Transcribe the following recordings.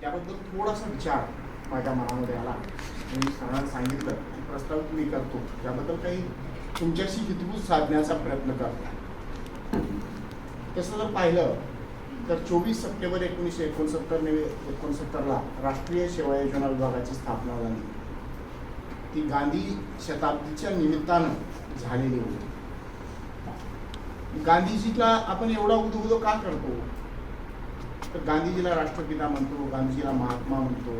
त्याबद्दल थोडासा विचार माझ्या मनामध्ये आला. मी सरांना सांगितलं की प्रस्ताव मी करतो. त्याबद्दल काही तुमच्याशी हितगुज साधण्याचा प्रयत्न करतो. तसं जर पाहिलं तर चोवीस सप्टेंबर एकोणीसशे एकोणसत्तर ने एकोणसत्तरला राष्ट्रीय सेवा योजना विभागाची स्थापना झाली. ती गांधी शताब्दीच्या निमित्तानं झालेली होती. गांधीजीला आपण एवढा उदो का करतो? तर गांधीजीला राष्ट्रपिता म्हणतो गांधीजीला महात्मा म्हणतो.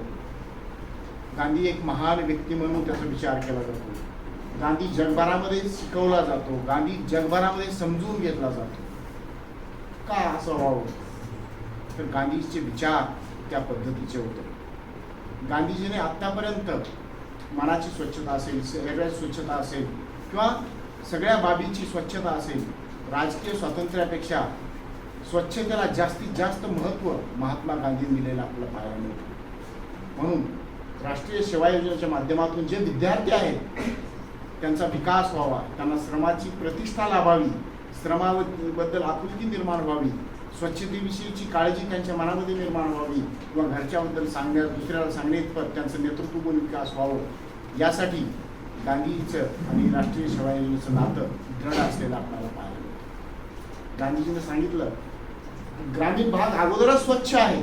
गांधी एक महान व्यक्ती म्हणून त्याचा विचार केला जातो. गांधी जगभरामध्ये शिकवला जातो. गांधी जगभरामध्ये समजून घेतला जातो. का असं व्हावं तर गांधीजीचे विचार त्या पद्धतीचे होते. गांधीजीने आत्तापर्यंत मनाची स्वच्छता असेल शरीराची स्वच्छता असेल किंवा सगळ्या बाबींची स्वच्छता असेल राजकीय स्वातंत्र्यापेक्षा स्वच्छतेला जास्तीत जास्त महत्त्व महात्मा गांधींनी दिलेलं आपल्याला पाहायला मिळतं म्हणून राष्ट्रीय सेवा योजनेच्या माध्यमातून जे विद्यार्थी आहेत त्यांचा विकास व्हावा त्यांना श्रमाची प्रतिष्ठा लाभावी श्रमाबद्दल आपुलकी निर्माण व्हावी स्वच्छतेविषयीची काळजी त्यांच्या मनामध्ये निर्माण व्हावी किंवा घरच्याबद्दल सांगण्या दुसऱ्याला सांगण्याइतपत त्यांचं नेतृत्व विकास व्हावं. यासाठी गांधीजीचं आणि राष्ट्रीय सेवा योजनेचं नातं दृढ असलेलं आपल्याला पाहायला मिळतं. गांधीजीनं सांगितलं ग्रामीण भाग अगोदरच स्वच्छ आहे.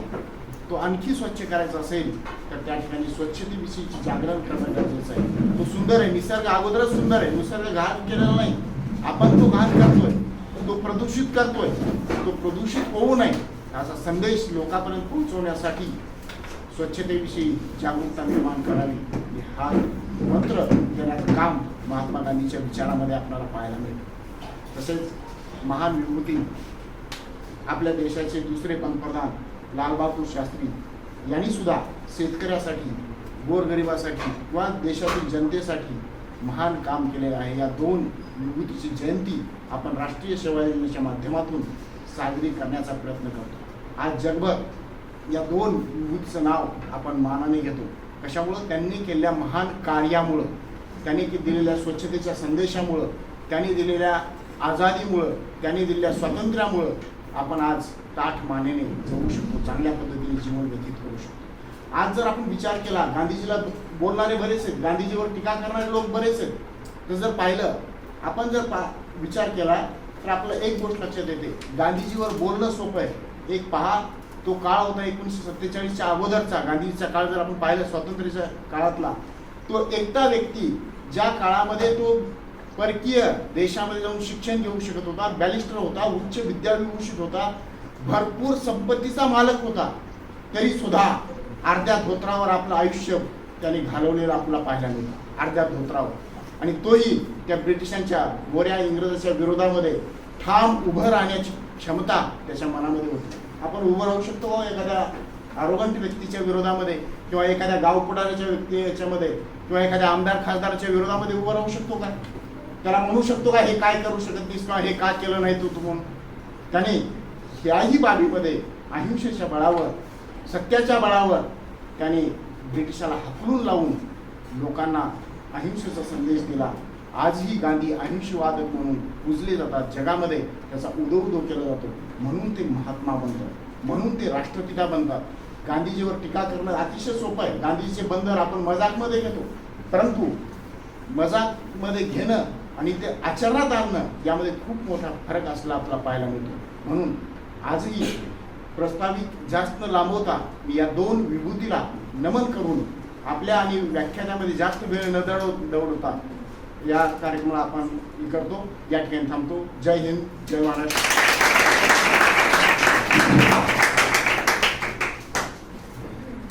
तो आणखी स्वच्छ करायचा असेल तर त्या ठिकाणी स्वच्छतेविषयीची जागरण करणं गरजेचं आहे. तो सुंदर आहे निसर्ग अगोदरच सुंदर आहे निसर्ग घाण केलेला नाही. आपण तो घाण करतोय तो प्रदूषित करतोय तो प्रदूषित होऊ नये असा संदेश लोकांपर्यंत पोहोचवण्यासाठी स्वच्छतेविषयी जागरूकता निर्माण करावी हा मंत्र देण्याचं काम महात्मा गांधीच्या विचारामध्ये आपल्याला पाहायला मिळतं तसेच महान विभूती आपल्या देशाचे दुसरे पंतप्रधान लालबहादूर शास्त्री यांनी सुद्धा शेतकऱ्यासाठी गोरगरिबासाठी किंवा देशातील जनतेसाठी महान काम केलेलं आहे. या दोन विभूतीची जयंती आपण राष्ट्रीय सेवा योजनेच्या माध्यमातून साजरी करण्याचा प्रयत्न करतो. आज जगभर या दोन विभूतीचं नाव आपण मानाने घेतो. कशामुळं? त्यांनी केलेल्या महान कार्यामुळं. त्यांनी दिलेल्या स्वच्छतेच्या संदेशामुळं. त्यांनी दिलेल्या आझादीमुळं त्यांनी दिलेल्या स्वातंत्र्यामुळं. आपण आज ताठ मानेने जगू शकतो चांगल्या पद्धतीने जीवन व्यतीत करू शकतो. आज जर आपण विचार केला गांधीजीला बोलणारे बरेच आहेत गांधीजीवर टीका करणारे लोक बरेच आहेत. तर जर पाहिलं आपण जर पा विचार केला तर आपलं एक गोष्ट लक्षात येते गांधीजीवर बोलणं सोपं आहे. एक पहा तो काळ होता एकोणीसशे सत्तेचाळीसच्या अगोदरचा. गांधीजीचा काळ जर आपण पाहिला स्वातंत्र्याच्या काळातला तो एकटा व्यक्ती ज्या काळामध्ये तो परकीय देशामध्ये जाऊन शिक्षण घेऊ शकत होता बॅलिस्टर होता उच्च विद्याविभूषित होता भरपूर संपत्तीचा मालक होता तरी सुद्धा अर्ध्या धोत्रावर आपलं आयुष्य त्याने घालवलेलं आपला पाहायला मिळतं अर्ध्या धोत्रावर. आणि तोही त्या ब्रिटिशांच्या गोऱ्या इंग्रजाच्या विरोधामध्ये ठाम उभं राहण्याची क्षमता त्याच्या मनामध्ये होती. आपण उभं राहू शकतो हो एखाद्या आरोगंट व्यक्तीच्या विरोधामध्ये किंवा एखाद्या गाव पुढाऱ्याच्या व्यक्ती याच्यामध्ये किंवा एखाद्या आमदार खासदाराच्या विरोधामध्ये उभं राहू शकतो का? त्याला म्हणू शकतो का हे काय करू शकत नाहीस किंवा हे का केलं नाही तू म्हणून? त्याने त्याही बाबीमध्ये अहिंसेच्या बळावर सत्याच्या बळावर त्याने ब्रिटिशाला हकलून लावून लोकांना अहिंसेचा संदेश दिला. आजही गांधी अहिंसवादक म्हणून उजले जातात. जगामध्ये त्याचा उदो उदो केला जातो. म्हणून ते महात्मा बनतात. म्हणून ते राष्ट्रपिता बनतात. गांधीजीवर टीका करणं अतिशय सोपं आहे. गांधीजीचे बंदर आपण मजाकमध्ये घेतो. परंतु मजाकमध्ये घेणं आणि ते आचरणात आणणं यामध्ये खूप मोठा फरक असला आपला पाहायला मिळतो. म्हणून आजही प्रस्तावित जास्त लांबवता मी या दोन विभूतीला नमन करून आपल्या आणि व्याख्यानामध्ये जास्त वेळ न दडव दवडता या कार्यक्रमाला आपण हे करतो. या ठिकाणी थांबतो. जय हिंद. जय महाराष्ट्र.